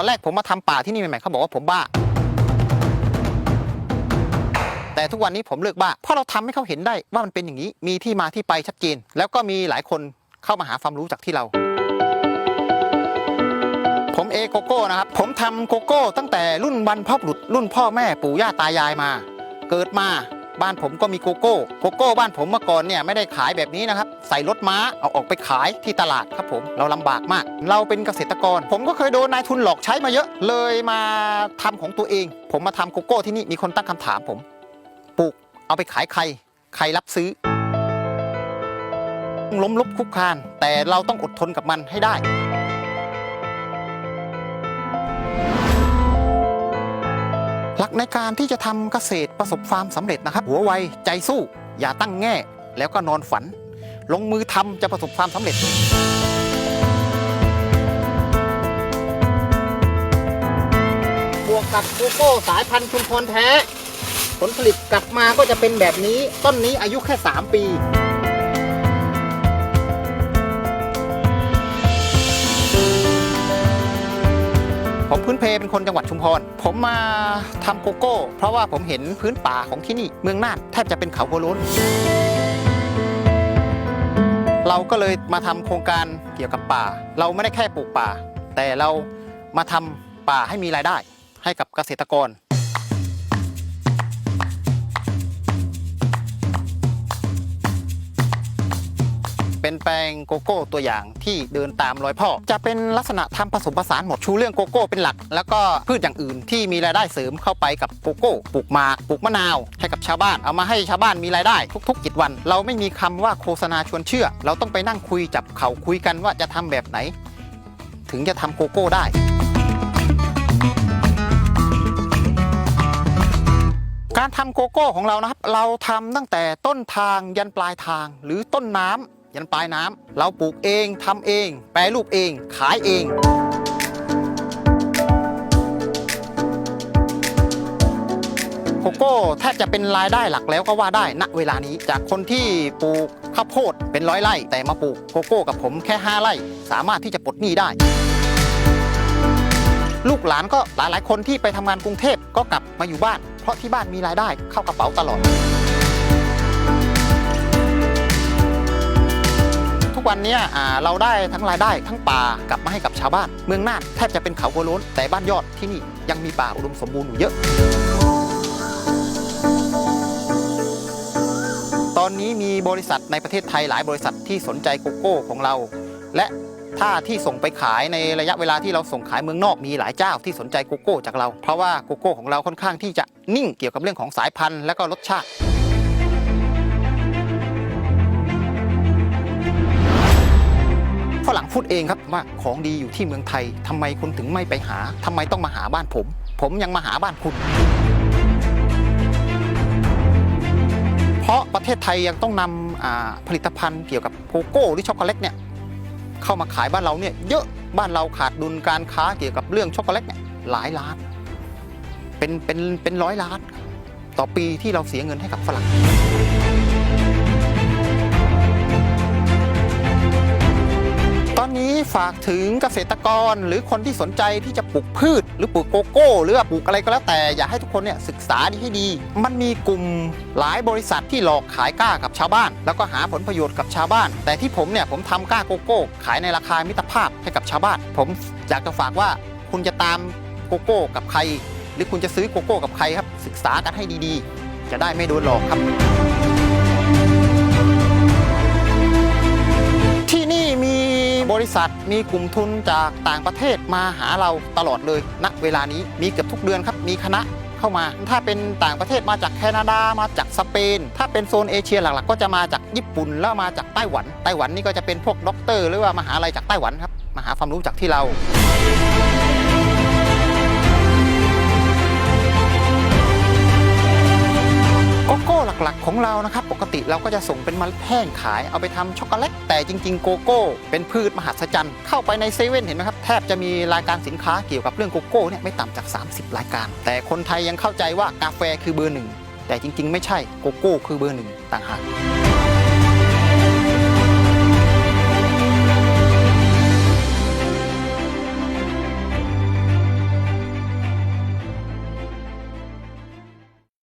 ตอนแรกผมมาทำป่าที่นี่ใหม่ๆเขาบอกว่าผมบ้า แต่ทุกวันนี้ผมเลิกบ้าเพราะเราทำให้เขาเห็นได้ว่ามันเป็นอย่างนี้ มีที่มาที่ไปชัดเจน แล้วก็มีหลายคนเข้ามาหาความรู้จากที่เรา ผมเอโกโก้นะครับ ผมทำโกโก้ ตั้งแต่รุ่นบรรพบุรุษรุ่นพ่อแม่ปู่ย่าตายายมา เกิดมา บ้านผมก็มีโกโก้โกโก้บ้านผมเมื่อก่อนเนี่ยไม่ได้ขายแบบนี้นะครับ ใส่รถม้าเอาออกไปขายที่ตลาดครับผมเราลำบากมาก เราเป็นเกษตรกร ผมก็เคยโดนนายทุนหลอกใช้มาเยอะ เลยมาทำของตัวเอง ผมมาทำโกโก้ที่นี่มีคนตั้งคำถามผมปลูกเอาไปขายใครใครรับซื้อล้มลุกคุกคาน แต่เราต้องอดทนกับมันให้ได้ กในการที่จะทำเกษตรประสบความสำเร็จนะครับ หัวไวใจสู้ อย่าตั้งแง่ แล้วก็นอนฝัน ลงมือทำจะประสบความสำเร็จ บวกกับโกโก้สายพันธุ์ชุมพรแท้ ผลผลิตกลับมาก็จะเป็นแบบนี้ ต้นนี้อายุแค่ 3 ปี ผมพื้นเพเป็นคนจังหวัดชุมพร ผมมาทำโกโก้ เพราะว่าผมเห็นพื้นป่าของที่นี่เมืองน่านแทบจะเป็นเขาโบโลนเราก็เลยมาทำโครงการเกี่ยวกับป่า เราไม่ได้แค่ปลูกป่า แต่เรามาทำป่าให้มีรายได้ ให้กับเกษตรกร งโกโก้ตัวอย่างที่เดินตามรอยพ่อ จะเป็นลักษณะทำผสมผสานหมดชูเรื่องโกโก้เป็นหลัก แล้วก็พืชอย่างอื่นที่มีรายได้เสริมเข้าไปกับโกโก้ปลูกมากปลูกมะนาวให้กับชาวบ้าน เอามาให้ชาวบ้านมีรายได้ทุกๆกิจวัน เราไม่มีคำว่าโฆษณาชวนเชื่อ เราต้องไปนั่งคุยจับเขาคุยกันว่าจะทำแบบไหน ถึงจะทำโกโก้ได้การทำโกโก้ของเรานะครับ เราทำตั้งแต่ต้นทางยันปลายทางหรือต้นน้ำ ยันปลายน้ำเราปลูกเองทำเอง แปรรูปเอง ขายเองโกโก้แทบจะเป็นรายได้หลักแล้วก็ว่าได้ณเวลานี้ จากคนที่ปลูกข้าวโพดเป็นร้อยไร่ แต่มาปลูกโกโก้กับผมแค่ 5 ไร่ สามารถที่จะปลดหนี้ได้ ลูกหลานก็หลายๆ คนที่ไปทำงานกรุงเทพก็กลับมาอยู่บ้าน เพราะที่บ้านมีรายได้เข้ากระเป๋าตลอด ทุกวันนี้เราได้ทั้งรายได้ทั้งป่ากลับมาให้กับชาวบ้าน เมืองน่านแทบจะเป็นเขาโกโล้นแต่บ้านยอดที่นี่ยังมีป่าอุดมสมบูรณ์อยู่เยอะ ตอนนี้มีบริษัทในประเทศไทยหลายบริษัทที่สนใจโกโก้ของเรา และถ้าที่ส่งไปขายในระยะเวลาที่เราส่งขายเมืองนอกมีหลายเจ้าที่สนใจโกโก้จากเรา เพราะว่าโกโก้ของเราค่อนข้างที่จะนิ่งเกี่ยวกับเรื่องของสายพันธุ์และก็รสชาติ พูดเองครับว่าของดีอยู่ที่เมืองไทยทำไมคุณถึงไม่ไปหาทำไมต้องมาหาบ้านผม ผมยังมาหาบ้านคุณ เพราะประเทศไทยยังต้องนำผลิตภัณฑ์เกี่ยวกับโกโก้หรือช็อกโกแลตเนี่ยเข้ามาขายบ้านเราเนี่ยเยอะบ้านเราขาดดุลการค้าเกี่ยวกับเรื่องช็อกโกแลตเนี่ยหลายล้าน เป็นเป็นเป็นร้อยล้าน ต่อปีที่เราเสียเงินให้กับฝรั่ง ฝากถึงเกษตรกรหรือคนที่สนใจที่จะปลูกพืช หรือปลูกโกโก้ หรือปลูกอะไรก็แล้วแต่อยากให้ทุกคนเนี่ยศึกษาดีให้ดี มันมีกลุ่มหลายบริษัทที่หลอกขายกล้ากับชาวบ้าน แล้วก็หาผลประโยชน์กับชาวบ้าน แต่ที่ผมเนี่ยผมทำกล้าโกโก้ ขายในราคามิตรภาพให้กับชาวบ้าน ผมอยากจะฝากว่าคุณจะตามโกโก้กับใคร หรือคุณจะซื้อโกโก้กับใครครับ ศึกษากันให้ดีๆ จะได้ไม่โดนหลอกครับ ษัทมีกลุ่มทุนจากต่างประเทศมาหาเราตลอดเลยณเวลานี้มีเกือบทุกเดือนครับมีคณะเข้ามา ถ้าเป็นต่างประเทศมาจากแคนาดามาจากสเปน ถ้าเป็นโซนเอเชียหลักๆ ก็จะมาจากญี่ปุ่นแล้วมาจากไต้หวัน ไต้หวันนี่ก็จะเป็นพวกด็อกเตอร์ หรือว่ามหาลัยจากไต้หวันครับมาหาความรู้จากที่เรา โกโก้หลักๆ ของเรานะครับ ปกติเราก็จะส่งเป็นเมล็ดแห้งขายเอาไปทำช็อกโกแลตแต่จริง ๆ โกโก้ เป็นพืชมหัศจรรย์ เข้าไปในเซเว่นเห็นไหมครับ แทบจะมีรายการสินค้าเกี่ยวกับเรื่องโกโก้เนี่ยไม่ต่ำจาก 30 รายการ แต่คนไทยยังเข้าใจว่ากาแฟคือเบอร์หนึ่งแต่จริง ๆ ไม่ใช่โกโก้คือเบอร์หนึ่งต่างหาก